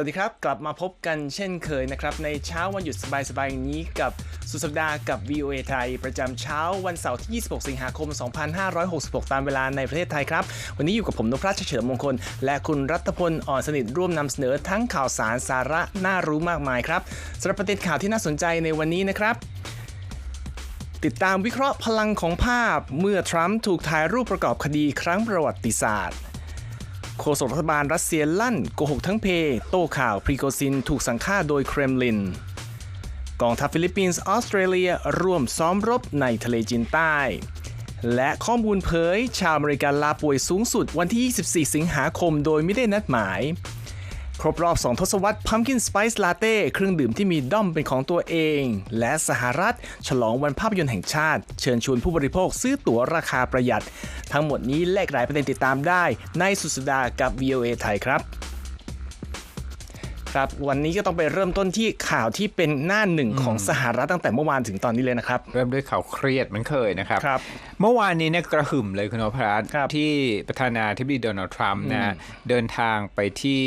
วัสดีครับ กลับมาพบกันเช่นเคยนะครับ ในเช้าวันหยุดสบายๆนี้กับสุดสัปดาห์กับ VOA ไทย ประจำเช้าวันเสาร์ที่ 26 สิงหาคม 2566 ตามเวลาในประเทศไทยครับ วันนี้อยู่กับผมนพรัชเฉลิมมงคล และคุณรัตพลอ่อนสนิทร่วมนำเสนอทั้งข่าวสารสาระน่ารู้มากมายครับสำหรับประเด็นข่าวที่น่าสนใจในวันนี้นะครับติดตามวิเคราะห์พลังของภาพเมื่อทรัมป์ถูกถ่ายรูปประกอบคดีครั้งประวัติศาสตร์ โฆษกรัฐบาลรัสเซียลั่นโกหกทั้งเพ โต้ข่าวพรีโกซินถูกสังฆ่าโดยเครมลิน กองทัพฟิลิปปินส์ออสเตรเลียร่วมซ้อมรบในทะเลจีนใต้ และข้อมูลเผย ชาวอเมริกันลาป่วยสูงสุดวันที่ 24 สิงหาคมโดยไม่ได้นัดหมาย ครบรอบ 2 ทศวรรษ Pumpkin Spice Latte เครื่องดื่มที่มีด้อมเป็นของตัวเอง และสหรัฐ ฉลองวันภาพยนตร์แห่งชาติ เชิญชวนผู้บริโภคซื้อตั๋วราคาประหยัด ทั้งหมดนี้แลกหลายประเด็นติดตามได้ ในสุดสัปดาห์กับ VOA ไทยครับครับวันนี้ก็ต้องไปเริ่มต้นที่ข่าวที่เป็นหน้าหนึ่งของสหรัฐตั้งแต่เมื่อวานถึงตอนนี้เลยนะครับ เริ่มด้วยข่าวเครียดเหมันเคยนะครับครับเมื่อวานนี้เนี่ยกระหึ่มเลยคุณนพรัตน์ครับที่ประธานาธิบดีโดนัลด์ทรัมป์นะเดินทางไปที่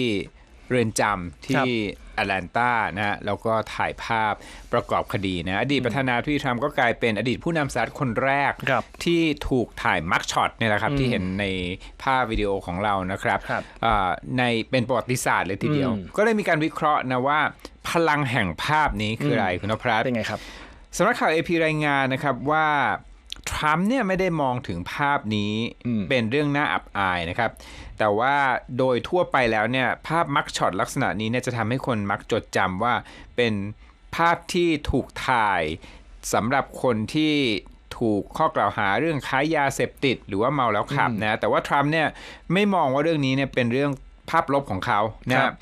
เรือนจำที่แอตแลนตานะฮะแล้วก็ถ่ายภาพประกอบคดีนะอดีตประธานาธิบดีทรัมป์ก็กลายเป็นอดีตผู้นำสหรัฐคนแรกครับที่ถูกถ่ายมักช็อตเนี่ยแหละครับ ที่เห็นในภาพวิดีโอของเรานะครับครับอ่าในเป็นประวัติศาสตร์เลยทีเดียวอืมก็เลยมีการวิเคราะห์นะว่า พลังแห่งภาพนี้คืออะไรคุณนพรัตน์เป็นไงครับสำนักข่าว AP รายงานนะครับว่า ทรัมป์เนี่ยไม่ได้มองถึงภาพนี้เป็นเรื่องน่าอับอายนะครับ แต่ว่าโดยทั่วไปแล้วเนี่ยภาพมักช็อตลักษณะนี้เนี่ยจะทำให้คนมักจดจำว่าเป็นภาพที่ถูกถ่ายสำหรับคนที่ถูกข้อกล่าวหาเรื่องค้ายาเสพติด หรือว่าเมาแล้วขับนะแต่ว่าทรัมป์เนี่ยไม่มองว่าเรื่องนี้เนี่ยเป็นเรื่องภาพลบของเขานะคครัรับบ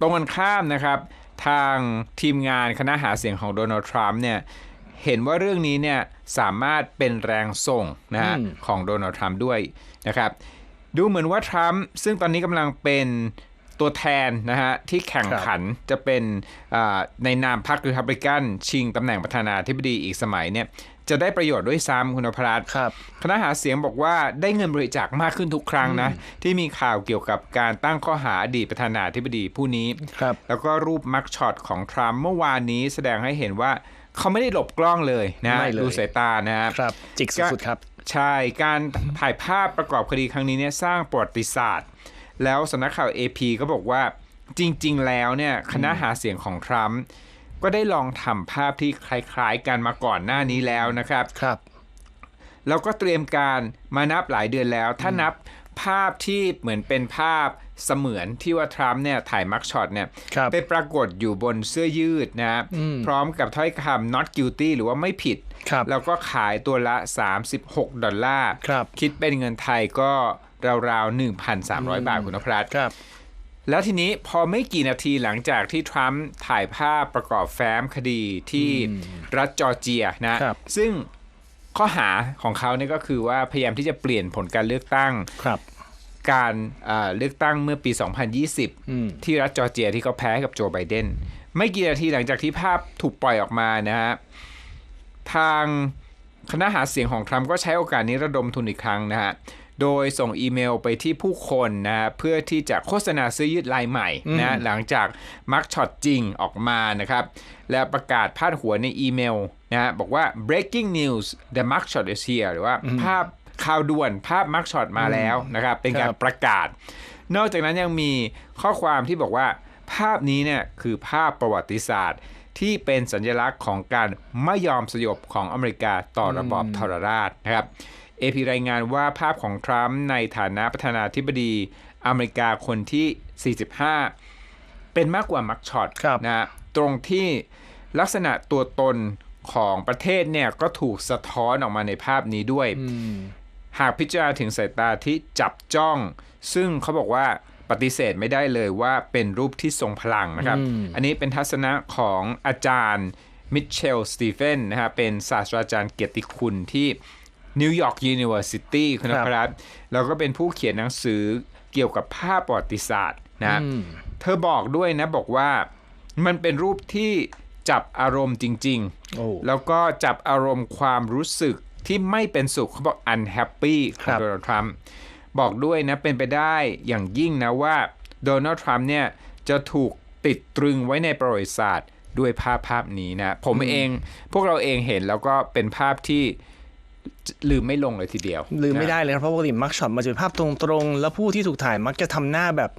ตรงกันข้ามนะครับ ทางทีมงานคณะหาเสียงของโดนัลด์ทรัมป์เนี่ย เห็นว่าเรื่องนี้เนี่ยสามารถเป็นแรงส่งนะฮะอืมของโดนัลด์ทรัมป์ด้วยนะครับ ดูเหมือนว่าทรัมป์ซึ่งตอนนี้กำลังเป็นตัวแทนนะฮะที่แข่งขันจะเป็นอ่าในนามพรรครีพับลิกันชิงตำแหน่งประธานาธิบดีอีกสมัยเนี่ยจะได้ประโยชน์ด้วยซ้ำคุณนพรัตน์ครับคณะหาเสียงบอกว่าได้เงินบริจาคมากขึ้นทุกครั้งนะ ที่มีข่าวเกี่ยวกับการตั้งข้อหาอดีตประธานาธิบดีผู้นี้ครับแล้วก็รูปมักช็อตของทรัมป์เมื่อวานนี้แสดงให้เห็นว่า เขาไม่ได้หลบกล้องเลยนะไม่เลยดูสายตานะครับครับจิกสุดๆครับ ใช่การถ่ายภาพประกอบคดีครั้งนี้เนี่ยสร้างประวัติศาสตร์ แล้วสำนักข่าว AP ก็บอกว่าจริง ๆ แล้วเนี่ยคณะหาเสียงของทรัมป์ก็ได้ลองทำภาพที่คล้ายๆ กันมาก่อนหน้านี้แล้วนะครับครับ แล้วก็เตรียมการมานับหลายเดือนแล้ว ถ้านับ ภาพที่เหมือนเป็นภาพเสมือนที่ว่าทรัมป์เนี่ยถ่ายมักช็อตเนี่ยครับไปปรากฏอยู่บนเสื้อยืดนะฮะพร้อมกับถ้อยคำ not guilty หรือว่าไม่ผิดครับแล้วก็ขายตัวละ 36 ดอลลาร์ครับคิดเป็นเงินไทยก็ราวๆ 1,300 บาทคุณนพรัตน์ครับแล้วทีนี้พอไม่กี่นาทีหลังจากที่ทรัมป์ถ่ายภาพประกอบแฟ้มคดีที่รัฐจอร์เจียนะครับซึ่ง ข้อหาของเขาเนี่ยก็คือว่าพยายามที่จะเปลี่ยนผลการเลือกตั้งครับ การเอ่อเลือกตั้งเมื่อปีอืม2020 ที่รัฐจอร์เจียที่เขาแพ้ให้กับโจไบเดนไม่กี่นาทีหลังจากที่ภาพถูกปล่อยออกมานะฮะทางคณะหาเสียงของทรัมป์ก็ใช้โอกาสนี้ระดมทุนอีกครั้งนะฮะ โดยส่งอีเมลไปที่ผู้คนนะฮะเพื่อที่จะโฆษณาซื้อยืดลายใหม่นะฮะหลังจากมักช็อตจริงออกมานะครับและประกาศพาดหัวในอีเมลนะฮะบอกว่า breaking news the mug shot is here หรือว่าภาพข่าวด่วนภาพมักช็อตมาแล้วนะครับเป็นการครับประกาศ นอกจากนั้นยังมีข้อความที่บอกว่า ภาพนี้เนี่ยคือภาพประวัติศาสตร์ที่เป็นสัญลักษณ์ของการไม่ยอมสยบของอเมริกาต่อระบอบทรราชนะครับ เอพีรายงานว่าภาพของทรัมป์ในฐานะประธานาธิบดีอเมริกาคนที่ 45 เป็นมากกว่ามักช็อตครับนะฮะตรงที่ลักษณะตัวตนของประเทศเนี่ยก็ถูกสะท้อนออกมาในภาพนี้ด้วย หากพิจารณาถึงสายตาที่จับจ้อง ซึ่งเขาบอกว่าปฏิเสธไม่ได้เลยว่าเป็นรูปที่ทรงพลังนะครับ อันนี้เป็นทัศนะของอาจารย์มิเชลสตีเฟนนะฮะเป็นศาสตราจารย์เกียรติคุณที่ นิวยอร์กยูนิเวอร์ซิตี้คุณนครับพรัตน์แล้วก็เป็นผู้เขียนหนังสือเกี่ยวกับภาพประวัติศาสตร์นะเธอบอกด้วยนะบอกว่ามันเป็นรูปที่จับอารมณ์จริงโอ้ๆแล้วก็จับอารมณ์ความรู้สึกที่ไม่เป็นสุขเขาบอก unhappy ขคอรังบโดนัลด์ทรัมป์บอกด้วยนะเป็นไปได้อย่างยิ่งนะว่าโดนัลด์ทรัมป์เนี่ยจะถูกติดตรึงไว้ในประวัติศาสตร์ด้วยภาพภาพนี้นะ ผมเองพวกเราเองเห็นแล้วก็เป็นภาพที่ ลืมไม่ลงเลยทีเดียว ลืมไม่นะได้เลยครับเพราะปกติมักช็อตมาจะเป็นภาพตรงๆ แล้วผู้ที่ถูกถ่ายมักจะทำหน้าแบบ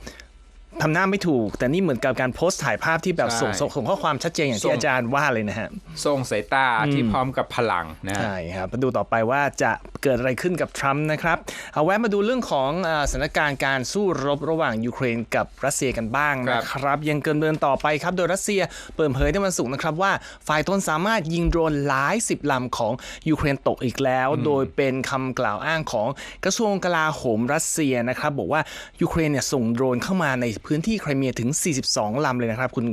ทำหน้าไม่ถูก แต่นี่เหมือนกับการโพสต์ถ่ายภาพที่แบบใช่ส่งส่งส่งข้อความชัดเจนอย่างส่ที่งอาจารย์ว่าเลยนะฮะทรงสายตาที่พร้อมกับพลังนะฮะใช่ครับมาดูต่อไปว่าจะเกิดอะไรขึ้นกับทรัมป์นะครับ เอาแวะมาดูเรื่องของเอ่อสถานการณ์การสู้รบระหว่างยูเครนกับรัสเซียกันบ้างนะครับ ยังเกินเดินต่อไปครับ โดยรัสเซียเปิดเผยในวันศุกร์นะครับว่าฝ่ายตนสามารถยิงโดรนหลายสิบลำของยูเครนตกอีกแล้ว โดยเป็นคำกล่าวอ้างของกระทรวงกลาโหมรัสเซียนะครับบอกว่ายูเครนเนี่ยส่งโดรนเข้ามาในพื้นที่ไครเมียถึง 42 ลำเลยนะครับ คุณ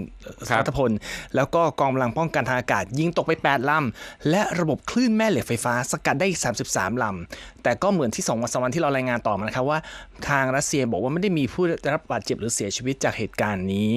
สัตพล แล้วก็กองกำลังป้องกันทางอากาศ ยิงตกไป 8 ลำ และระบบคลื่นแม่เหล็กไฟฟ้าสกัดได้อีก 33 ลำ แต่ก็เหมือนที่2วันสองวันที่เรารายงานต่อมานะครับว่า ทางรัสเซียบอกว่าไม่ได้มีผู้ได้รับบาดเจ็บหรือเสียชีวิตจากเหตุการณ์นี้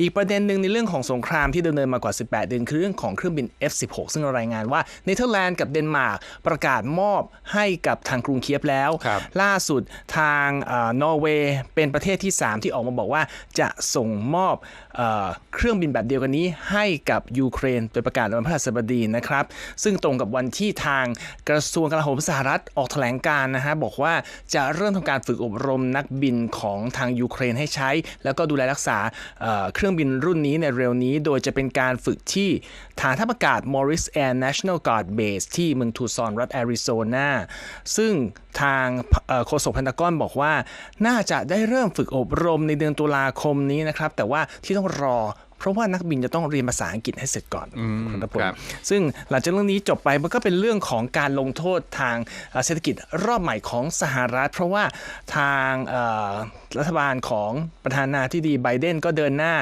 อีกประเด็นหนึ่งในเรื่องของสงครามที่ดำเนินมากว่า 18 เดือนคือเรื่องของเครื่องบิน F16 ซึ่งเรารายงานว่าเนเธอร์แลนด์กับเดนมาร์กประกาศมอบให้กับทางกรุงเคียฟแล้วครับล่าสุดทางเออนอร์เวย์เป็นประเทศที่ 3 ที่ออกมาบอกว่าจะส่งมอบเออเครื่องบินแบบเดียวกันนี้ให้กับยูเครนโดยประกาศในวันพฤหัสบดีนะครับ ซึ่งตรงกับวันที่ทางกระทรวงกลาโหมสหรัฐออกแถลงการนะฮะบอกว่าจะเริ่มทำการฝึกอบรมนักบินของทางยูเครนให้ใช้ แล้วก็ดูแลรักษาเเครื่องบินรุ่นนี้ในเร็วนี้ โดยจะเป็นการฝึกที่ฐานทัพอากาศ Morris Air National Guard Base ที่เมืองทูซอนรัฐแอริโซนาซึ่งทางโฆษกพันตากอนบอกว่า น่าจะได้เริ่มฝึกอบรมในเดือนตุลาคมนี้นะครับ แต่ว่าที่ต้องรอเพราะว่านักบินจะต้องเรียนภาษาอังกฤษให้เสร็จก่อนคุณรัฐพลครับซึ่งหลังจากเรื่องนี้จบไปมันก็เป็นเรื่องของการลงโทษทางเอ่อเศรษฐกิจรอบใหม่ของสหรัฐ เพราะว่าทางเอ่อรัฐบาลของประธานาธิบดีไบเดนก็เดินหน้า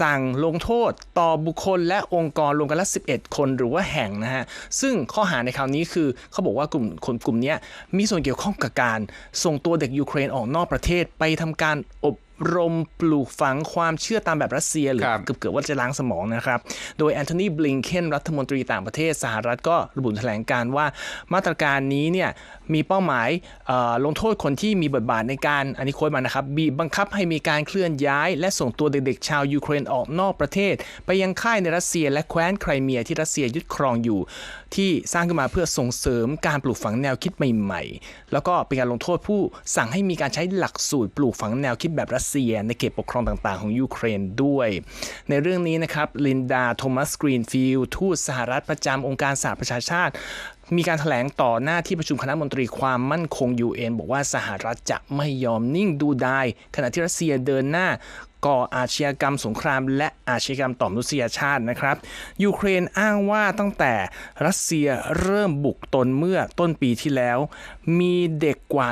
สั่งลงโทษต่อบุคคลและองค์กรรวมกันละ 11 คนหรือว่าแห่งนะฮะ ซึ่งข้อหาในคราวนี้คือเขาบอกว่ากลุ่มคนกลุ่มเนี้ยมีส่วนเกี่ยวข้องกับการส่งตัวเด็กยูเครนออกนอกประเทศไปทำการอบ รมปลูกฝังความเชื่อตามแบบรัสเซียหรือครับเกือบเกือบว่าจะล้างสมองนะครับ โดยแอนโทนีบลิงเคนรัฐมนตรีต่างประเทศสหรัฐก็ระบุแถลงการณ์ว่ามาตรการนี้เนี่ยมีเป้าหมายเอ่อลงโทษคนที่มีบทบาทในการอันนี้โค้ดมานะครับบีบบังคับให้มีการเคลื่อนย้าย และส่งตัวเด็กๆ ชาวยูเครนออกนอกประเทศ ไปยังค่ายในรัสเซีย และแคว้นไครเมียที่รัสเซียยึดครองอยู่ที่สร้างขึ้นมาเพื่อส่งเสริมการปลูกฝังแนวคิดใหม่ๆ แล้วก็เป็นการลงโทษผู้สั่งให้มีการใช้หลักสูตรปลูกฝังแนวคิดแบบรัสเซีย ในเขตปกครองต่างๆ ของยูเครนด้วย ในเรื่องนี้นะครับลินดาโทมัสกรีนฟิลทูตสหรัฐประจำองค์การสหประชาชาติมีการถแถลงต่อหน้าที่ประชุมคณะมนตรีความมั่นคง UN บอกว่าสหรัฐจะไม่ยอมนิ่งดูดายขณะที่รัสเซียเดินหน้า ก่ออาชญากรรมสงคราม และอาชญากรรมต่อมนุษยชาตินะครับ ยูเครนอ้างว่าตั้งแต่รัสเซียเริ่มบุกตนเมื่อต้นปีที่แล้ว มีเด็กกว่า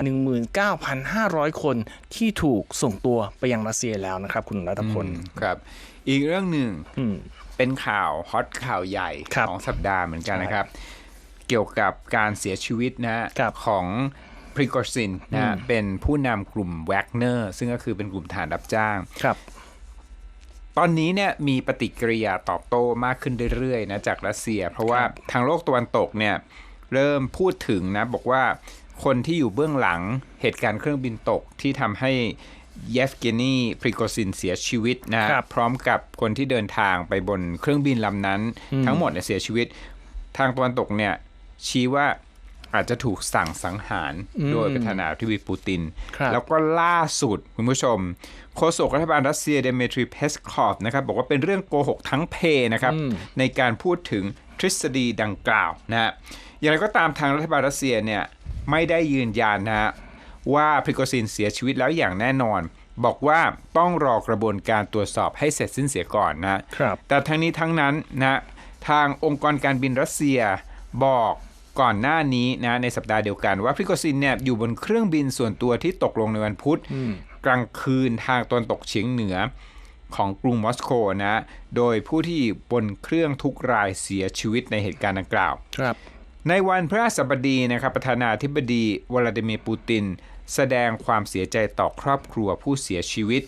19,500 คนที่ถูกส่งตัวไปยังรัสเซียแล้วนะครับ คุณรัตพลครับ อีกเรื่องหนึ่งอืมเป็นข่าวฮอตข่าวใหญ่ครับของสัปดาห์เหมือนกันนะครับ เกี่ยวกับการเสียชีวิตนะฮะครับของ พริกอซินนะฮะเป็นผู้นำกลุ่มแวกเนอร์ซึ่งก็คือเป็นกลุ่มฐานรับจ้างครับตอนนี้เนี่ยมีปฏิกิริยาตอบโต้มากขึ้นเรื่อยๆนะจากรัสเซีย เพราะว่าทางโลกตะวันตกเนี่ยเริ่มพูดถึงนะบอกว่าคนที่อยู่เบื้องหลังเหตุการณ์เครื่องบินตกที่ทำให้เยฟเกนีพริโกซินเสียชีวิตนะครับพร้อมกับคนที่เดินทางไปบนเครื่องบินลำนั้น ทั้งหมดเนี่ยเสียชีวิต ทางตะวันตกเนี่ยชี้ว่า อาจจะถูกสั่งสังหารโดยประธานาธิบดีปูตินครับแล้วก็ล่าสุดคุณผู้ชม โฆษกรัฐบาลรัสเซียเดเมทรีเพสคอฟนะครับบอกว่าเป็นเรื่องโกหกทั้งเพนะครับในการพูดถึงทฤษฎีดังกล่าวนะฮะอย่างไรก็ตามทางรัฐบาลรัสเซียเนี่ยไม่ได้ยืนยันนะฮะว่าพริโกซินเสียชีวิตแล้วอย่างแน่นอน บอกว่าต้องรอกระบวนการตรวจสอบให้เสร็จสิ้นเสียก่อนนะครับแต่ทั้งนี้ทั้งนั้นนะทางองค์กรการบินรัสเซียบอก ก่อนหน้านี้นะในสัปดาห์เดียวกัน ว่าพริโกซินเนี่ยอยู่บนเครื่องบินส่วนตัวที่ตกลงในวันพุธกลางคืนทางตะวันตกเฉียงเหนือของกรุงมอสโกนะ โดยผู้ที่บนเครื่องทุกรายเสียชีวิตในเหตุการณ์ดังกล่าว ครับ ในวันพฤหัสบดีนะครับประธานาธิบดีวลาดิเมียร์ปูติน แสดงความเสียใจต่อครอบครัวผู้เสียชีวิต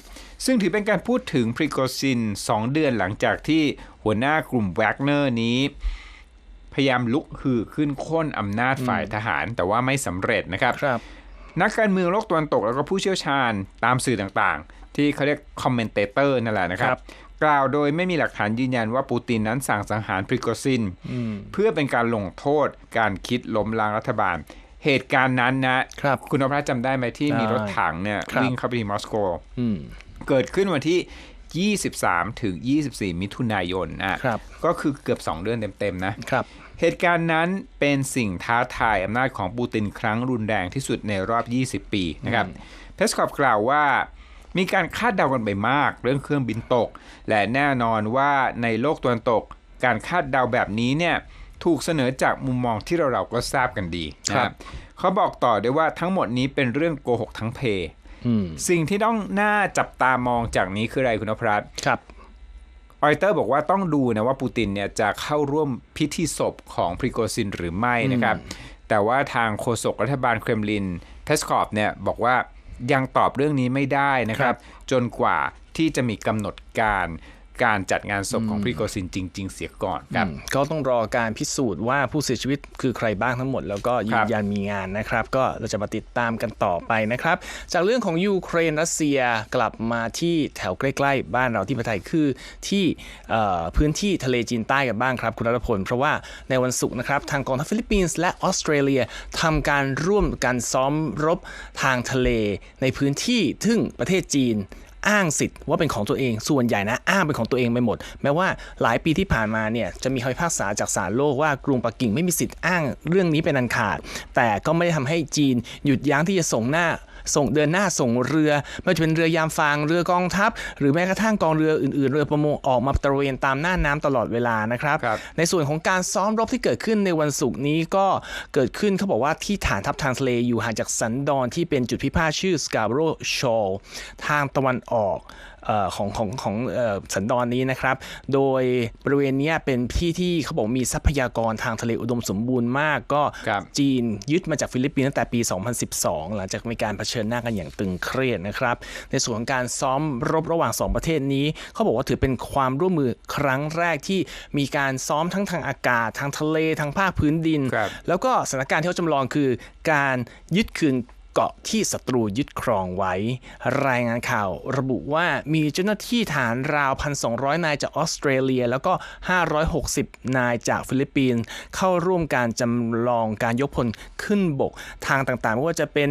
ซึ่งถือเป็นการพูดถึงพริโกซิน 2 เดือนหลังจากที่หัวหน้ากลุ่มแวกเนอร์นี้ พยายามลุกฮือขึ้นโค่นอำนาจฝ่ายทหาร แต่ว่าไม่สำเร็จนะครับครับนักการเมืองโลกตะวันตกแล้วก็ผู้เชี่ยวชาญตามสื่อต่างๆ ที่เขาเรียกคอมเมนเตเตอร์นั่นแหละนะครัครับบกล่าวโดยไม่มีหลักฐานยืนยันว่าปูตินนั้นสั่งสังหารพริโกซิน เพื่อเป็นการลงโทษการคิดล้มล้างรัฐบาล เหตุการณ์นั้นนะครับคุณนภัสจำได้ไหมที่มีได้รถถังเนี่ยครับวิ่งเข้าไปที่มอสโกอืมเกิดขึ้นวันที่ 23 ถึง 24 มิถุนายนอะครับก็คือเกือบ 2 เดือนเต็ม ๆ นะครับ เหตุการณ์นั้นเป็นสิ่งท้าทายอำนาจของปูตินครั้งรุนแรงที่สุดในรอบ 20 ปีนะครับเพสคอฟกล่าวว่ามีการคาดเดากันไปมากเรื่องเครื่องบินตก และแน่นอนว่าในโลกตะวันตก การคาดเดาแบบนี้เนี่ยถูกเสนอจากมุมมองที่เราเราๆก็ทราบกันดีนะครับเขาบอกต่อด้วยว่าทั้งหมดนี้เป็นเรื่องโกหกทั้งเพอืมสิ่งที่ต้องน่าจับตามองจากนี้คืออะไรคุณนพรัตน์ครับ ออยเตอร์บอกว่าต้องดูนะว่าปูตินเนี่ยจะเข้าร่วมพิธีศพของพริโกซินหรือไม่นะครับ แต่ว่าทางโฆษกรัฐบาลเครมลินเพสคอฟเนี่ยบอกว่ายังตอบเรื่องนี้ไม่ได้นะครับ จนกว่าที่จะมีกำหนดการ การจัดงานศพของพริโกซินจริง ๆ เสียก่อนครับอืมก็ต้องรอการพิสูจน์ว่าผู้เสียชีวิตคือใครบ้างทั้งหมด แล้วก็ยืครันบยันมีงานนะครับ ก็เราจะมาติดตามกันต่อไปนะครับ จากเรื่องของยูเครนรัสเซียกลับมาที่แถวใกล้ ๆ บ้านเราที่ประเทศไทยคือที่เอ่อพื้นที่ทะเลจีนใต้กันบ้างครับ คุณรัตพล เพราะว่าในวันศุกร์นะครับทางกองทัพฟิลิปปินส์และออสเตรเลียทำการร่วมกันซ้อมรบทางทะเลในพื้นที่ซึ่งประเทศจีน อ้างสิทธิ์ว่าเป็นของตัวเอง ส่วนใหญ่นะอ้างเป็นของตัวเองไปหมด แม้ว่าหลายปีที่ผ่านมาเนี่ยจะมีคำพิพากษาจากศาลโลกว่ากรุงปักกิ่งไม่มีสิทธิ์อ้างเรื่องนี้เป็นอันขาด แต่ก็ไม่ได้ทำให้จีนหยุดยั้งที่จะส่งหน้า ส่งเดินหน้าส่งเรือไม่ว่าจะเป็นเรือยามฟางเรือกองทัพ หรือแม้กระทั่งกองเรืออื่นๆ เรือประมงออกมาตระเวนตามหน้าน้ำตลอดเวลานะครับครับในส่วนของการซ้อมรบที่เกิดขึ้นในวันศุกร์นี้ก็เกิดขึ้นเขาบอกว่าที่ฐานทัพทางทะเลอยู่ห่างจากสันดอนที่เป็นจุดพิพาทชื่อ Scarborough Shoal ทางตะวันออกเอ่อ ของของของเอ่อสันดอนนี้นะครับ โดยบริเวณเนี้ยเป็นที่ที่เขาบอกมีทรัพยากรทางทะเลอุดมสมบูรณ์มากก็ครับจีนยึดมาจากฟิลิปปินส์ตั้งแต่ปี 2012 หลังจากมีการเผชิญหน้ากันอย่างตึงเครียดนะครับ ในส่วนของการซ้อมรบระหว่าง 2 ประเทศนี้ เขาบอกว่าถือเป็นความร่วมมือครั้งแรกที่มีการซ้อมทั้งทางอากาศ ทางทะเลทางภาคพื้นดินครับแล้วก็สถานการณ์ที่เขาจำลองคือการยึดคืน เกาะที่ศัตรูยึดครองไว้ รายงานข่าวระบุว่ามีเจ้าหน้าที่ฐานราว 1,200 นายจากออสเตรเลีย แล้วก็ 560 นายจากฟิลิปปินส์เข้าร่วมการจำลองการยกพลขึ้นบกทางต่างๆไม่ว่าจะเป็น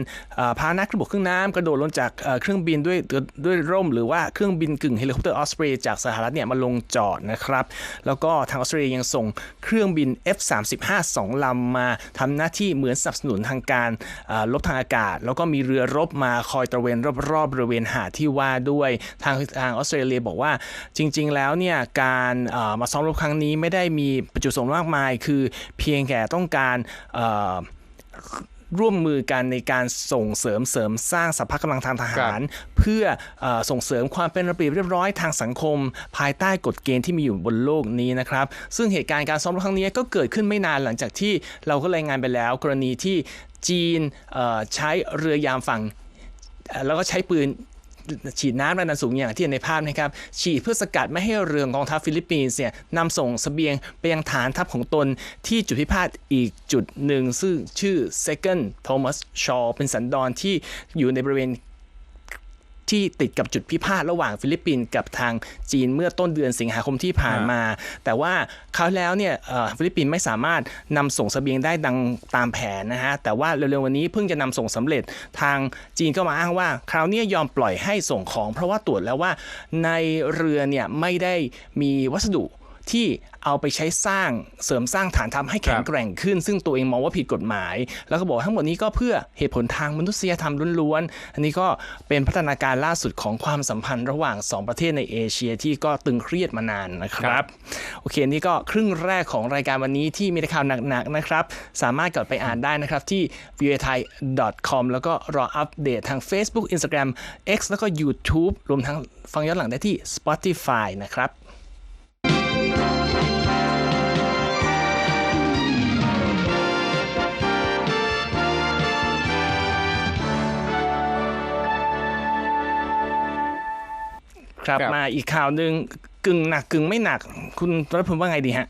พาหนะขึ้นบกเครื่องน้ำกระโดดลงจากเครื่องบินด้วยด้วยร่ม หรือว่าเครื่องบินกึ่งเฮลิคอปเตอร์ออสเตรเลียจากสหรัฐเนี่ยมาลงจอดนะครับแล้วก็ทางออสเตรเลียยังส่งเครื่องบิน F35 สองลำมาทำหน้าที่เหมือนสนับสนุนทางการเอ่อรบทางอากาศแล้วก็มีเรือรบมาคอยตระเวนรอบๆบริเวณหาดที่ว่าด้วยทางทางออสเตรเลียบอกว่าจริง ๆ แล้วเนี่ยการเอ่อมาซ้อมรบครั้งนี้ไม่ได้มีประจุประสงค์มากมาย คือเพียงแค่ต้องการเอ่อร่วมมือกันในการส่งเสริมเสริมสร้างสภาพกำลังทางทหาร เพื่อเออส่งเสริมความเป็นระเบียบเรียบร้อยทางสังคม ภายใต้กฎเกณฑ์ที่มีอยู่บนโลกนี้นะครับ ซึ่งเหตุการณ์การซ้อมรบครั้งนี้ก็เกิดขึ้นไม่นานหลังจากที่เราก็รายงานไปแล้ว กรณีที่ จีนใช้เรือยามฝั่ง แล้วก็ใช้ปืนฉีดน้ำแรงดันสูงอย่างที่เห็นในภาพนะครับ ฉีดเพื่อสกัดไม่ให้เรือกองทัพฟิลิปปินส์เนี่ยนำส่งเสบียงไปยังฐานทัพของตนที่จุดพิพาทอีกจุดหนึ่ง ซึ่งชื่อ Second Thomas Shaw เป็นสันดอนที่อยู่ในบริเวณ ที่ติดกับจุดพิพาทระหว่างฟิลิปปินส์กับทางจีนเมื่อต้นเดือนสิงหาคมที่ผ่านมา แต่ว่าคราวแล้วเนี่ยเอ่อฟิลิปปินส์ไม่สามารถนำส่งเสบียงได้ดังตามแผนนะฮะแต่ว่าเร็วๆวันนี้เพิ่งจะนำส่งสำเร็จทางจีนก็มาอ้างว่า คราวเนี้ยยอมปล่อยให้ส่งของ เพราะว่าตรวจแล้วว่าในเรือเนี่ยไม่ได้มีวัสดุ ที่เอาไปใช้สร้างเสริมสร้างฐานทัพให้แข็งแกร่งขึ้น ซึ่งตัวเองมองว่าผิดกฎหมาย แล้วก็บอกทั้งหมดนี้ก็เพื่อเหตุผลทางมนุษยธรรมล้วนๆ อันนี้ก็เป็นพัฒนาการล่าสุดของความสัมพันธ์ระหว่าง 2 ประเทศในเอเชียที่ก็ตึงเครียดมานานนะครับ โอเค นี่ก็ครึ่งแรกของรายการวันนี้ที่มีต่ข่าวหนักๆนะครับ สามารถกดไปอ่านได้นะครับที่ v i t h a i com แล้วก็รออัปเดตทาง Facebook Instagram X แล้วก็ YouTube รวมทั้งฟังย้อนหลังได้ที่ Spotify นะครับ ครับมาอีกข่าวหนึ่งกึ่งหนักกึ่งไม่หนัก คุณรัฐพลว่าไงดีฮะ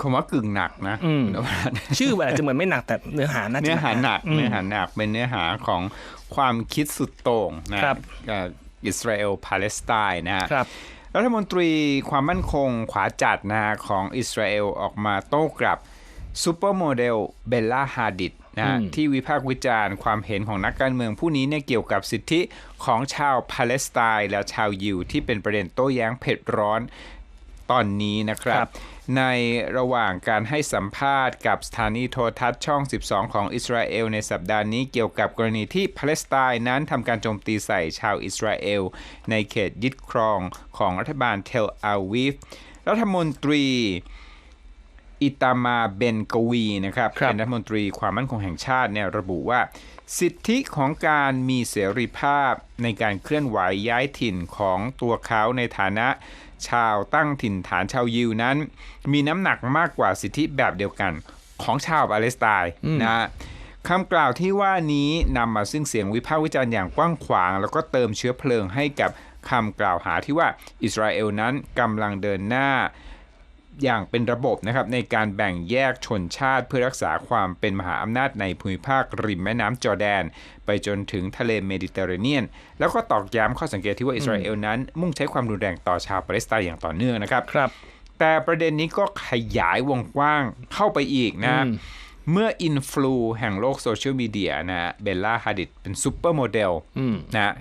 คำว่ากึ่งหนักนะอืมคุณนภัสชื่อมันอาจจะเหมือนไม่หนักแต่เนื้อหาน่าจะเนื้อหาหนักอืมเนื้อหาหนักเป็นเนื้อหาของความคิดสุดโต่งนะครับกับอิสราเอลปาเลสไตน์นะฮะครับรัฐมนตรีความมั่นคงขวาจัดนะฮะของอิสราเอลออกมาโต้กลับซูเปอร์โมเดลเบลล่าฮาดิด นะฮะอืมที่วิพากษ์วิจารณ์ความเห็นของนักการเมืองผู้นี้เนี่ยเกี่ยวกับสิทธิของชาวปาเลสไตน์และชาวยิวที่เป็นประเด็นโต้แย้งเผ็ดร้อนตอนนี้นะครับครับในระหว่างการให้สัมภาษณ์กับสถานีโทรทัศน์ช่อง 12 ของอิสราเอลในสัปดาห์นี้เกี่ยวกับกรณีที่ปาเลสไตน์นั้นทำการโจมตีใส่ชาวอิสราเอล ในเขตยึดครองของรัฐบาลเทลอาวีฟรัฐมนตรี อิตามาเบนกวีนะครับครับเป็นรัฐมนตรีความมั่นคงแห่งชาติเนี่ยระบุว่า สิทธิของการมีเสรีภาพในการเคลื่อนไหวย้ายถิ่นของตัวเขาในฐานะชาวตั้งถิ่นฐานชาวยิวนั้น มีน้ำหนักมากกว่าสิทธิแบบเดียวกันของชาวปาเลสไตน์นะฮะคำกล่าวที่ว่านี้นำมาซึ่งเสียงวิพากษ์วิจารณ์อย่างกว้างขวาง แล้วก็เติมเชื้อเพลิงให้กับคำกล่าวหาที่ว่าอิสราเอลนั้นกำลังเดินหน้า อย่างเป็นระบบนะครับในการแบ่งแยกชนชาติเพื่อรักษาความเป็นมหาอำนาจในภูมิภาคริมแม่น้ำจอร์แดน ไปจนถึงทะเลเมดิเตอร์เรเนียน แล้วก็ตอกย้ำข้อสังเกตที่ว่าอิสราเอลนั้น มุ่งใช้ความรุนแรงต่อชาวปาเลสไตน์อย่างต่อเนื่องนะครับครับ แต่ประเด็นนี้ก็ขยายวงกว้างเข้าไปอีกนะอืมเมื่ออินฟลูแห่งโลกโซเชียลมีเดียนะเบลล่าฮาดิดเป็นซูเปอร์โมเดลอืมนะ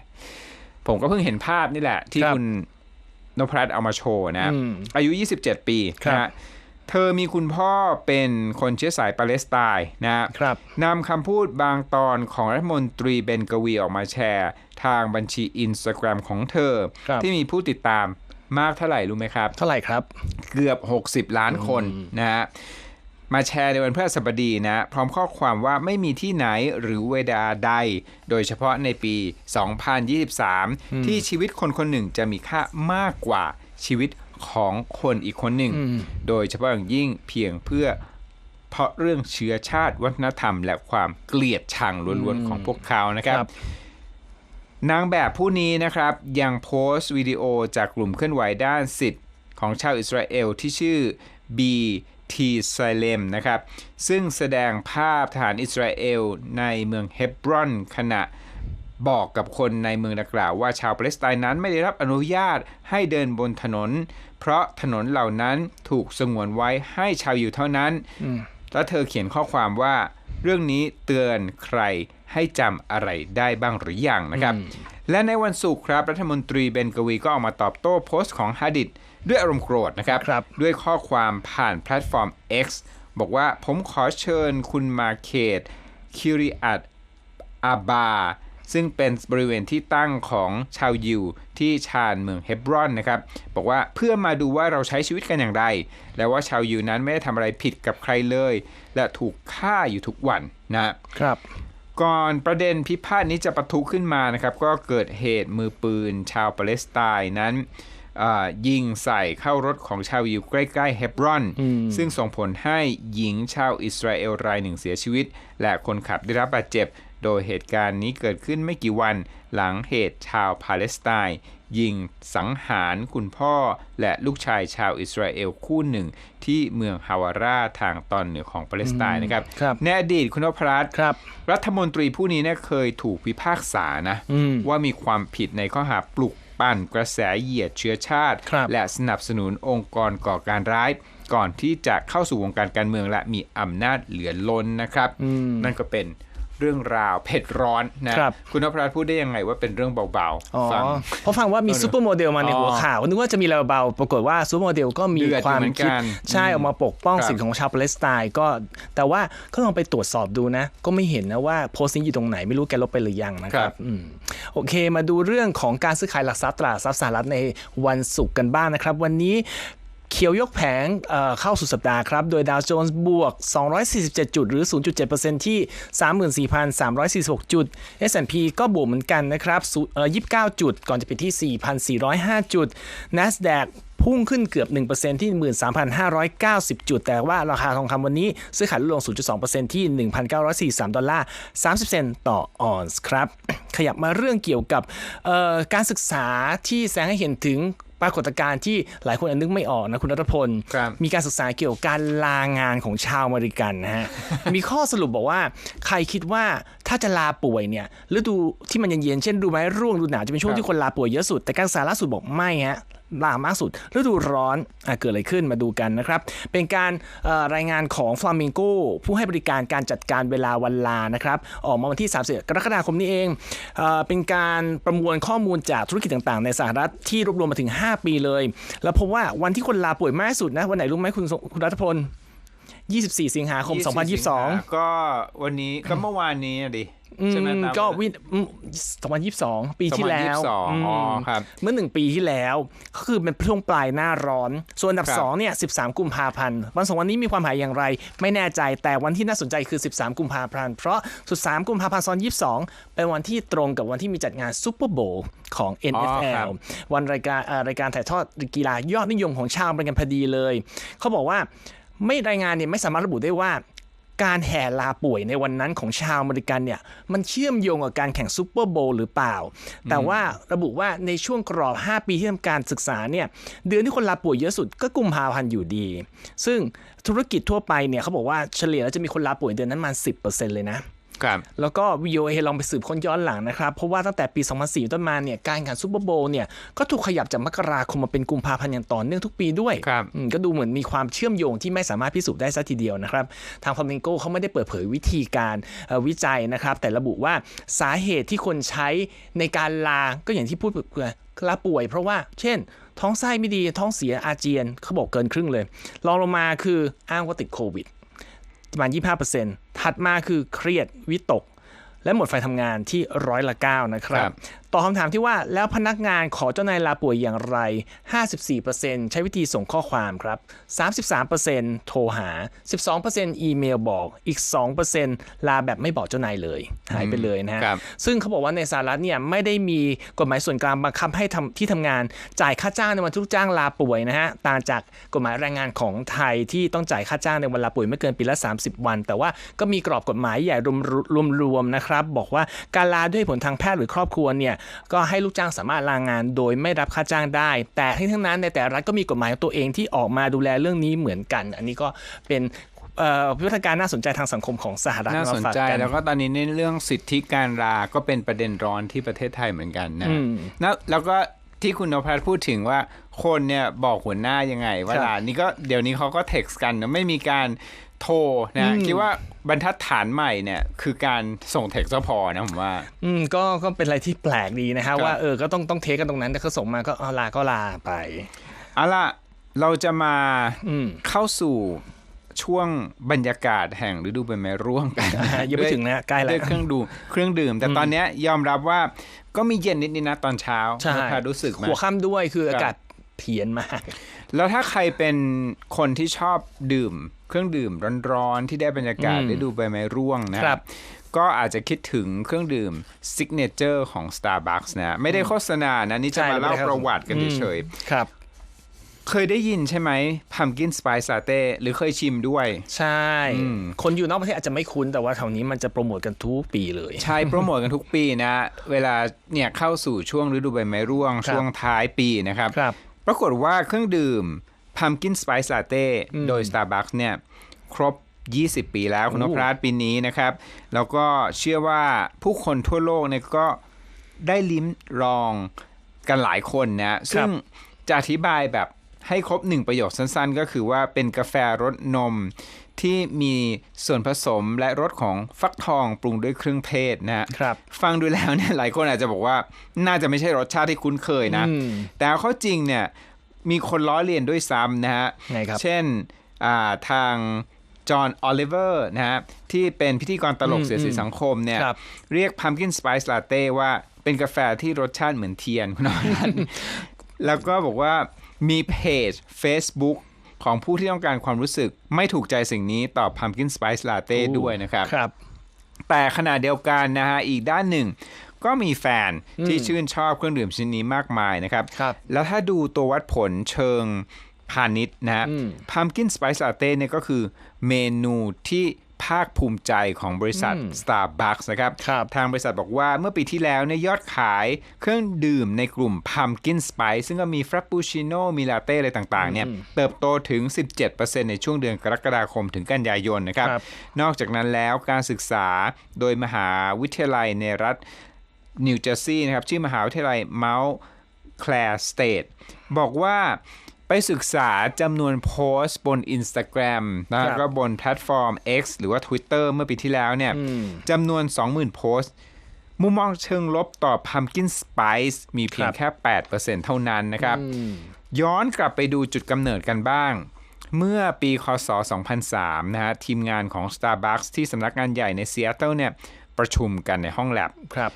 ผมก็เพิ่งเห็นภาพนี่แหละ ที่ครับคุณ นพรัตน์เอามาโชว์นะอืมอายุ 27 ปีครับนะฮะเธอมีคุณพ่อเป็นคนเชื้อสายปาเลสไตน์นะฮะครับนำคำพูดบางตอนของรัฐมนตรีเบนกวีออกมาแชร์ ทางบัญชีอินสตาแกรมของเธอครับที่มีผู้ติดตามมากเท่าไหร่รู้ไหมครับ เท่าไหร่ครับ เกือบ 60 ล้านคนนะฮะ มาแชร์ในวันพฤหัสบดีนะ พร้อมข้อความว่าไม่มีที่ไหนหรือเวลาใด โดยเฉพาะในปี 2023 ที่ชีวิตคนคนหนึ่งจะมีค่ามากกว่าชีวิตของคนอีกคนหนึ่งอืมโดยเฉพาะอย่างยิ่งเพียงเพื่อเพราะเรื่องเชื้อชาติวัฒนธรรม และความเกลียดชังล้วนๆของพวกเขานะครับครับนางแบบผู้นี้นะครับยังโพสต์วิดีโอจากกลุ่มเคลื่อนไหวด้านสิทธิ์ของชาวอิสราเอลที่ชื่อ BT s a l e m นะครับ ซึ่งแสดงภาพทหารอิสราเอลในเมืองเฮบรอนขณะบอกกับคนในเมืองดังกล่าวว่าชาวปาเลสไตน์นั้นไม่ได้รับอนุญาตให้เดินบนถนน เพราะถนนเหล่านั้นถูกสงวนไว้ให้ชาวอยู่เท่านั้น แล้วเธอเขียนข้อความว่าเรื่องนี้เตือนใครให้จำอะไรได้บ้างหรือยังนะครับ และในวันศุกร์ครับรัฐมนตรีเบนกวีก็ออกมาตอบโต้โพสต์ของฮาดิด ด้วยอารมณ์โกรธนะครับครับด้วยข้อความผ่านแพลตฟอร์ม X บอกว่าผมขอเชิญคุณมาเคตคิริอัตอาบา ซึ่งเป็นบริเวณที่ตั้งของชาวยิวที่ชานเมืองเฮบรอนนะครับ บอกว่าเพื่อมาดูว่าเราใช้ชีวิตกันอย่างไร และว่าชาวยิวนั้นไม่ได้ทำอะไรผิดกับใครเลย และถูกฆ่าอยู่ทุกวันนะครับก่อนประเด็นพิพาทนี้จะปะทุขึ้นมานะครับ ก็เกิดเหตุมือปืนชาวปาเลสไตน์นั้นอ่า ยิงใส่เข้ารถของชาวยิวใกล้ๆเฮบรอน ซึ่งส่งผลให้หญิงชาวอิสราเอลรายหนึ่งเสียชีวิต และคนขับได้รับบาดเจ็บ โดยเหตุการณ์นี้เกิดขึ้นไม่กี่วันหลังเหตุชาวปาเลสไตน์ยิงสังหารคุณพ่อและลูกชายชาวอิสราเอลคู่หนึ่ง ที่เมืองฮาวาราทางตอนเหนือของปาเลสไตน์นะครับครับในอดีตคุณนพรัตน์ครับ รัฐมนตรีผู้นี้เนี่ยเคยถูกพิพากษานะอืมว่ามีความผิดในข้อหาปลุก ปั่นกระแสเหยียดเชื้อชาติครับและสนับสนุนองค์กรก่อการร้าย ก่อนที่จะเข้าสู่วงการการเมืองและมีอำนาจเหลือล้นนะครับ นั่นก็เป็น เรื่องราวเผ็ดร้อนนะครับคุณนพรัตน์พูดได้ยังไงว่าเป็นเรื่องเบาอ๋อๆฟังเพราะฟังว่ามีซูเปอร์โมเดลมาในอ๋อหัวข่าวนึกว่าจะมีอะไรเบาๆปรากฏว่าซูเปอร์โมเดลก็มีเดือดอยู่ความเหมือนคิดกันใช่อืมออกมาปกป้องครับสิทธิของชาวปาเลสไตน์ก็ แต่ว่าก็ลองไปตรวจสอบดูนะ ก็ไม่เห็นนะว่าโพสต์นี้อยู่ตรงไหนไม่รู้แกลบไปหรือยังนะคครัรับบอืมโอเค มาดูเรื่องของการซื้อขายหลักทรัพย์ตลาดทรัพย์สหรัฐในวันศุกร์กันบ้างนะครับ วันนี้ เขียวยกแผงเเข้าสู่สัปดาห์ครับ โดยดาวโจนส์บวก 247 จุด หรือ 0.7%ที่ 34,346 จุด S&P ก็บวกเหมือนกันนะครับ29 จุด ก่อนจะไปที่ 4,405 จุด NASDAQ พุ่งขึ้นเกือบ 1%ที่ 13,590 จุด แต่ว่าราคาทองคำวันนี้ ซื้อขายลดลง 0.2%ที่ 1,943 ดอลลาร์ 30 เซนต์ต่อออนซ์ครับ ขยับมาเรื่องเกี่ยวกับเอ่อการศึกษาที่แสดงให้เห็นถึงปรากฏการณ์ที่หลายคนอาจนึกไม่ออกนะคุณรัตพลครับมีการศึกษาเกี่ยวกับการลางานของชาวอเมริกันนะฮะ มีข้อสรุปบอกว่า ใครคิดว่าถ้าจะลาป่วยเนี่ยฤดูที่มันเย็นๆเช่นดูไม้ร่วงดูหนาวจะเป็นช่วงครับที่คนลาป่วยเยอะสุด แต่การศึกษาล่าสุดบอกไม่ฮะลามากสุดฤดูร้อนอะเกิดอะไรขึ้นมาดูกันนะครับ เป็นการเอ่อรายงานของ Flamingo ผู้ให้บริการการจัดการเวลาวันลานะครับ ออกมาวันที่ 30 กรกฎาคมนี้เองเอ่อเป็นการประมวลข้อมูลจากธุรกิจต่างๆ ในสหรัฐที่รวบรวมมาถึง 5 ปีเลย แล้วพบว่าวันที่คนลาป่วยมากที่สุดนะวันไหนรู้ไหมคุณสคุณรัฐพล 24 สิงหาคม 2022 ก็วันนี้ก็เมื่อวานนี้อะดิอืมใช่ไหมตามก็วิอืม2022 ปีที่แล้ว2022อ๋อครับเมื่อหนึ่งปีที่แล้วก็คือเป็นช่วงปลายหน้าร้อน ส่วนอันดับครับสองเนี่ย13 กุมภาพันธ์วันสองวันนี้มีความหมายอย่างไร ไม่แน่ใจแต่วันที่น่าสนใจคือ 13 กุมภาพันธ์เพราะสุด3กุมภาพันธ์2022 เป็นวันที่ตรงกับวันที่มีจัดงานซูเปอร์โบว์ของอ๋อครั NFL บวันรายการเอ่อรายการถ่ายทอดกีฬายอดนิยมของชาวอเมริกันพอดีเลย เขาบอกว่า ไม่รายงานเนี่ยไม่สามารถระบุได้ว่า การแห่ลาป่วยในวันนั้นของชาวอเมริกันเนี่ยมันเชื่อมโยงกับการแข่งซูเปอร์โบว์หรือเปล่า แต่ว่าระบุว่าในช่วงกรอบ 5 ปีที่ทำการศึกษาเนี่ยเดือนที่คนลาป่วยเยอะสุดก็กุมภาพันธ์อยู่ดี ซึ่งธุรกิจทั่วไปเนี่ยเขาบอกว่าเฉลี่ยแล้วจะมีคนลาป่วยเดือนนั้นมา10%เลยนะ ครับแล้วก็ VOA ลองไปสืบค้นย้อนหลังนะครับ เพราะว่าตั้งแต่ปี 2004 ต้นมาเนี่ยการแข่งซูเปอร์โบว์เนี่ยก็ถูกขยับจากมกราคมมาเป็นกุมภาพันธ์อย่างต่อเนื่องทุกปีด้วยครับอืมก็ดูเหมือนมีความเชื่อมโยงที่ไม่สามารถพิสูจน์ได้ซะทีเดียวนะครับ ทางฟลามิงโกเขาไม่ได้เปิดเผยวิธีการเอ่อวิจัยนะครับ แต่ระบุว่าสาเหตุที่คนใช้ในการลาก็อย่างที่พูดเพื่อลาป่วย เพราะว่าเช่น ท้องไส้ไม่ดีท้องเสียอาเจียนเขาบอกเกินครึ่งเลยรองลงมาคืออ้างว่าติดโควิด ประมาณ 25%ถัดมาคือเครียดวิตก และหมดไฟทำงานที่ร้อยละ9นะครับ ครับต่อคำถามที่ว่าแล้วพนักงานขอเจ้านายลาป่วยอย่างไร 54%ใช้วิธีส่งข้อความครับ 33%โทรหา 12%อีเมลบอก อีก 2%ลาแบบไม่บอกเจ้านายเลย หายไปเลยนะฮะครับซึ่งเขาบอกว่าในสหรัฐเนี่ยไม่ได้มีกฎหมายส่วนกลางบังคับให้ทำที่ทำงานจ่ายค่าจ้างในวันที่ลูกจ้างลาป่วยนะฮะ ต่างจากกฎหมายแรงงานของไทยที่ต้องจ่ายค่าจ้างในวันลาป่วยไม่เกินปีละ 30 วัน แต่ว่าก็มีกรอบกฎหมายใหญ่รวมรวมๆนะครับ บอกว่าการลาด้วยผลทางแพทย์หรือครอบครัวเนี่ยก็ให้ลูกจ้างสามารถลางานโดยไม่รับค่าจ้างได้ แต่ทั้งทั้งนั้นในแต่ละรัฐก็มีกฎหมายของตัวเองที่ออกมาดูแลเรื่องนี้เหมือนกัน อันนี้ก็เป็นเอ่อวิวัฒนาการน่าสนใจทางสังคมของสหรัฐน่าสนมฝกใจกัแล้วก็ตอนนี้ในเรื่องสิทธิการลาก็เป็นประเด็นร้อนที่ประเทศไทยเหมือนกันนะอืมแล้วแล้วก็ที่คุณนพรัตน์พูดถึงว่าคนเนี่ยบอกหัวหน้ายังไงว่าครับลานี่ก็เดี๋ยวนี้เขาก็เท็กซ์กันนะไม่มีการ โทรนะคิดว่าบรรทัดฐานใหม่เนี่ยคือการส่งเท็กซ์ก็พอนะผมว่า อืมก็ก็เป็นอะไรที่แปลกดีนะฮะครับว่าเออก็ต้องต้องเทคกันตรงนั้นแต่เขาส่งมาก็เอาลาก็ลาไปเอาล่ะเราจะมาอืมเข้าสู่ช่วงบรรยากาศแห่งฤดูใบไม้ร่วงกันอ่ายังไม่ถึงนะใกล้แล้วด้วยเครื่องดูเครื่องดื่ม แต่ตอนเนี้ยยอมรับว่าก็มีเย็นนิดๆนะตอนเช้าใช่นพรู้สึกไหมหัวค่ำด้วยคือครับอากาศเพียนมาก แล้วถ้าใครเป็นคนที่ชอบดื่ม เครื่องดื่มร้อนๆ ที่ได้บรรยากาศอืมได้ดูใบไม้ร่วงนะครับ ก็อาจจะคิดถึงเครื่องดื่มซิกเนเจอร์ของ Starbucks นะไม่ได้โฆษณานะนี่จะมาเล่าประวัติกันเฉยครับๆเคยได้ยินใช่ไหม Pumpkin Spice Latte หรือเคยชิมด้วย ใช่อืมคนอยู่นอกประเทศอาจจะไม่คุ้น แต่ว่าแถวนี้มันจะโปรโมทกันทุกปีเลย ใช่ โปรโมทกันทุกปีนะ เวลาเนี่ยเข้าสู่ช่วงฤดูใบไม้ร่วงครับช่วงท้ายปีนะครับครับปรากฏว่าเครื่องดื่ม Pumpkin Spice Latte อืมโดย Starbucks เนี่ยครบ 20 ปีแล้วคุณนโอ้พรัตน์ปีนี้นะครับ แล้วก็เชื่อว่าผู้คนทั่วโลกเนี่ยก็ได้ลิ้มลองกันหลายคนนะซึ่งจะอธิบายแบบให้ครบหนึ่งประโยคสั้นๆ ก็คือว่าเป็นกาแฟรสนมที่มีส่วนผสมและรสของฟักทองปรุงด้วยเครื่องเทศนะฮะครับ ฟังดูแล้วเนี่ยหลายคนอาจจะบอกว่าน่าจะไม่ใช่รสชาติที่คุ้นเคยนะอืมแต่เอาเข้าจริงเนี่ย มีคนล้อเลียนด้วยซ้ำนะฮะไงครับเช่นอ่าทางจอห์นออลิเวอร์นะฮะที่เป็นพิธีกรตลกอืมเสียดสีอืมสังคมเนี่ยครับเรียก Pumpkin Spice Latte ว่าเป็นกาแฟที่รสชาติเหมือนเทียนคุณน้องแล้วก็บอกว่ามีเพจ Facebook ของผู้ที่ต้องการความรู้สึกไม่ถูกใจสิ่งนี้ต่อ Pumpkin Spice Latte ด้วยนะครับครับ แต่ขณะเดียวกันนะฮะอีกด้านหนึ่ง ก็มีแฟนที่ชื่นชอบเครื่องดื่มชนิดนี้มากมายนะครับครับแล้วถ้าดูตัววัดผลเชิงพาณิชย์นะฮะอืม Pumpkin Spice Latte เนี่ยก็คือเมนูที่ภาคภูมิใจของบริษัท Starbucks นะครับครับทางบริษัทบอกว่าเมื่อปีที่แล้วเนี่ยยอดขายเครื่องดื่มในกลุ่ม Pumpkin Spice ซึ่งก็มี Frappuccino มีลาเต้อะไรต่างๆเนี่ยเติบโตถึง 17%ในช่วงเดือนกรกฎาคมถึงกันยายนนะครับครับนอกจากนั้นแล้วการศึกษาโดยมหาวิทยาลัยในรัฐ นิวเจอร์ซีย์นะครับ ชื่อมหาวิทยาลัย Mount Clair State บอกว่าไปศึกษาจำนวนโพสต์บน Instagram นะคแล้รับวก็บนแพลตฟอร์ม X หรือว่า Twitter เมื่อปีที่แล้วเนี่ยจำนวน 20,000 โพสต์ มุมมองเชิงลบต่อ Pumpkin Spice มีเพียงแค่ 8%เท่านั้นนะครับ ย้อนกลับไปดูจุดกำเนิดกันบ้าง เมื่อปีคศ 2003 นะฮะ ทีมงานของ Starbucks ที่สำนักงานใหญ่ในซีแอตเทิลเนี่ยประชุมกันในห้องแลบครับ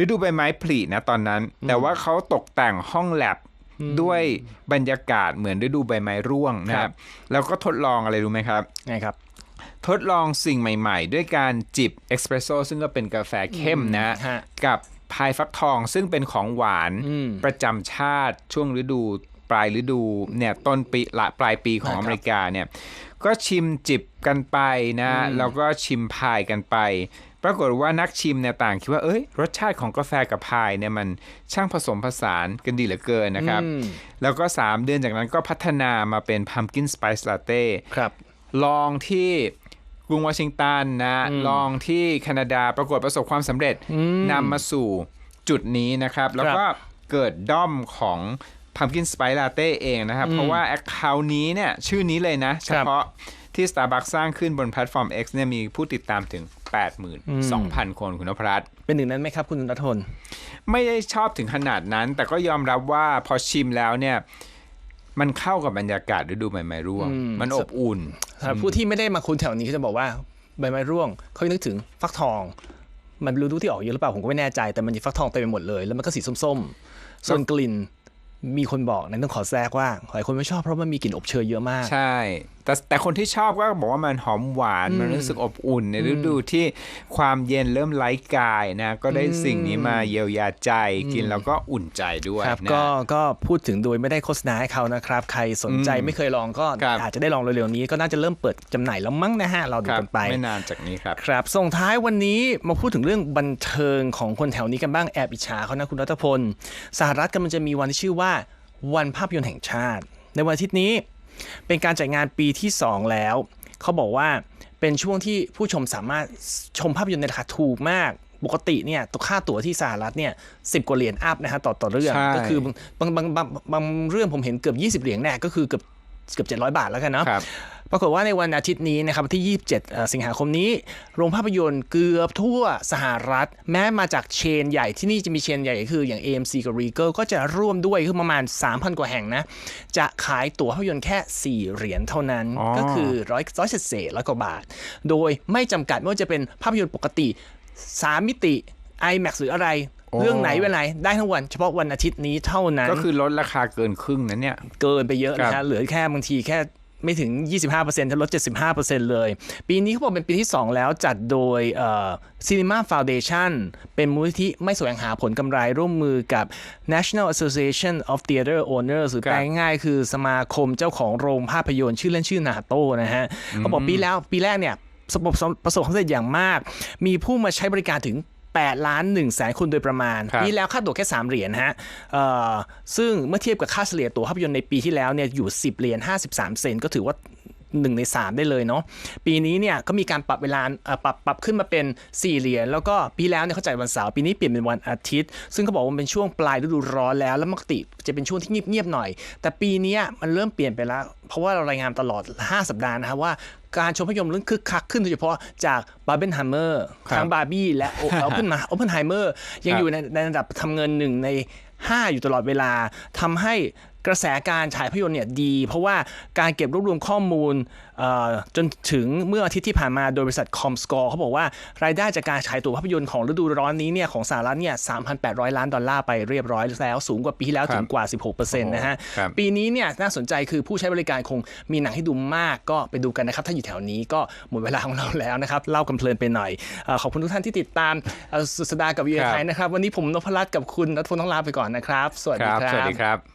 ฤดูใบไม้ผลินะตอนนั้น แต่ว่าเขาตกแต่งห้องแลบด้วยบรรยากาศเหมือนฤดูใบไม้ร่วงนะคครัรับบแล้วก็ทดลองอะไรรู้ไหมครับไงครับ ทดลองสิ่งใหม่ ๆ ด้วยการจิบเอสเปรสโซซึ่งก็เป็นกาแฟเข้มนะฮะกับพายฟักทองซึ่งเป็นของหวานอืมประจำชาติช่วงฤดูปลายฤดูเนี่ยต้นปีละปลายปีของครับอเมริกาเนี่ยก็ชิมจิบกันไปนะ แล้วก็ชิมพายกันไป ปรากฏว่านักชิมเนี่ยต่างคิดว่าเอ้ยรสชาติของกาแฟกับพายเนี่ยมันช่างผสมผสานกันดีเหลือเกินนะครับอืมแล้วก็ 3 เดือนจากนั้นก็พัฒนามาเป็น Pumpkin Spice Latte ครับลองที่กรุงวอชิงตันนะลองที่แคนาดาปรากฏประสบความสำเร็จนำมาสู่จุดนี้นะครับ แล้วก็เกิดด้อมของ Pumpkin Spice Latte เองนะครับ เพราะว่า Account นี้เนี่ยชื่อนี้เลยนะ เฉพาะที่ Starbucks สร้างขึ้นบนแพลตฟอร์ม X เนี่ยมีผู้ติดตามถึง 82,000 คนคุณนพรัตน์เป็นหนึ่งนั้นไหมครับคุณรัฐพลไม่ได้ชอบถึงขนาดนั้น แต่ก็ยอมรับว่าพอชิมแล้วเนี่ยมันเข้ากับบรรยากาศฤดูใบไม้ร่วง มันอบอุ่นสำหรับผู้ที่ไม่ได้มาคุ้นแถวนี้เขาจะบอกว่าใบไม้ร่วงเขานึกถึงฟักทอง มันรู้ที่ออกเยอะหรือเปล่าผมก็ไม่แน่ใจแต่มันมีฟักทองเต็มไปหมดเลย แล้วมันก็สีส้มๆส่วนกลิ่นมีคนบอกนะต้องขอแทรกว่าหลายคนไม่ชอบเพราะมันมีกลิ่นอบเชยเยอะมาก ใช่แต่แต่คนที่ชอบก็บอกว่ามันหอมหวาน มันรู้สึกอบอุ่น ในฤดูที่ความเย็นเริ่มไร้กายนะ ก็ได้สิ่งนี้มาเยียวยาใจกินแล้วก็อุ่นใจด้วยครับนะก็ก็พูดถึงโดยไม่ได้โฆษณาให้เขานะครับ ใครสนใจไม่เคยลองก็ครับอาจจะได้ลองเร็วๆนี้ ก็น่าจะเริ่มเปิดจำหน่ายแล้วมั้งนะฮะเราดูครับกันไปไม่นานจากนี้ครับครับส่งท้ายวันนี้มาพูดถึงเรื่องบันเทิงของคนแถวนี้กันบ้างแอบอิจฉาเขานะคุณรัตพลสหรัฐกำลังจะมีวันที่ชื่อว่า วันภาพยนตร์แห่งชาติ ในวันอาทิตย์นี้ เป็นการจัดงานปีที่ 2 แล้ว เขาบอกว่าเป็นช่วงที่ผู้ชมสามารถชมภาพยนตร์ในราคาถูกมากปกติเนี่ยตัวค่าตั๋วที่สหรัฐเนี่ยสิกว่าเหรียญอัพนะฮะต่อต่อเรื่องใช่ก็คือบางบางบางบางบางเรื่องผมเห็นเกือบ 20 เหรียญแน่ก็คือเกือบ เกือบ700 บาทแล้วกันเนาะครับปรากฏว่าในวันอาทิตย์นี้นะครับวันที่ 27เอ่อสิงหาคมนี้ โรงภาพยนตร์เกือบทั่วสหรัฐ แม้มาจากเชนใหญ่ที่นี่จะมีเชนใหญ่คืออย่าง AMC กับ Regal ก็จะร่วมด้วยคือประมาณ 3,000 กว่าแห่งนะ จะขายตั๋วภาพยนตร์แค่ 4 เหรียญเท่านั้นอ๋อก็คือร้อยร้อยเศษๆร้อยกว่าบาท โดยไม่จำกัดไม่ว่าจะเป็นภาพยนตร์ปกติ 3 มิติ IMAX หรืออะไร เรื่องไหนเวลาไหนได้ทั้งวันเฉพาะวันอาทิตย์นี้เท่านั้น ก็คือลดราคาเกินครึ่งนั้นเนี่ย เกินไปเยอะนะครัฮะบเหลือแค่บางทีแค่ไม่ถึง 25%ถ้าลด 75%เลย ปีนี้เขาบอกเป็นปีที่ 2 แล้วจัดโดยเอ่อ Cinema Foundation เป็นมูลนิธิไม่แสวงหาผลกำไรร่วมมือกับ National Association of Theater Owners หรือครับแปลง่ายๆคือสมาคมเจ้าของโรงภาพยนตร์ชื่อเล่นชื่อนาโต้นะฮะเขาบอกปีแล้วปีแรกเนี่ยประสบประสบความสำเร็จอย่างมาก มีผู้มาใช้บริการถึง 8 ล้าน1แสนคนโดยประมาณครับปีแล้วค่าตั๋วแค่ 3 เหรียญฮะเอ่อซึ่งเมื่อเทียบกับค่าเฉลี่ยตั๋วภาพยนตร์ในปีที่แล้วเนี่ยอยู่ 10 เหรียญ53 เซนต์ก็ถือว่า 1 ใน 3 ได้เลยเนาะปีนี้เนี่ยก็มีการปรับเวลาปรับปรับขึ้นมาเป็น 4 เหรียญแล้วก็ปีแล้วเนี่ยเขาจ่ายวันเสาร์ปีนี้เปลี่ยนเป็นวันอาทิตย์ ซึ่งเขาบอกว่ามันเป็นช่วงปลายฤดูร้อนแล้วแล้วปกติจะเป็นช่วงที่เงียบๆหน่อย แต่ปีนี้มันเริ่มเปลี่ยนไปแล้ว เพราะว่าเรารายงานตลอด 5 สัปดาห์นะครับว่าการชมภาพยนตร์เริ่มคึกคักขึ้นโดยเฉพาะจากบาร์เบนไฮเมอร์ครับทั้งบาร์บี้และโอเพนมาโอเพนไฮเมอร์ยังอยู่ในในระดับทำเงินหนึ่งใน 5 อยู่ตลอดเวลาทำให้ กระแสการฉายภาพยนตร์เนี่ยดี เพราะว่าการเก็บรวบรวมข้อมูลเอ่อจนถึงเมื่ออาทิตย์ที่ผ่านมาโดยบริษัท Comscore เขาบอกว่ารายได้จากการฉายตั๋วภาพยนตร์ของฤดูร้อนนี้เนี่ยของสหรัฐเนี่ย 3,800 ล้านดอลลาร์ไปเรียบร้อยแล้ว สูงกว่าปีที่แล้วถึงกว่า 16%นะฮะครับปีนี้เนี่ยน่าสนใจคือผู้ใช้บริการคงมีหนังให้ดูมากก็ไปดูกันนะครับ ถ้าอยู่แถวนี้ก็หมดเวลาของเราแล้วนะครับ เล่ากันเพลินไปหน่อยเอ่อขอบคุณทุกท่านที่ติดตามเอ่อสุดสัปดาห์กับวีครับไทยนะครับวันนี้ผมนพรัตน์กับคุณรัฐพลต้องลาไปก่อนนะครับ สวัสคดีรับครัสวัสบดีครับ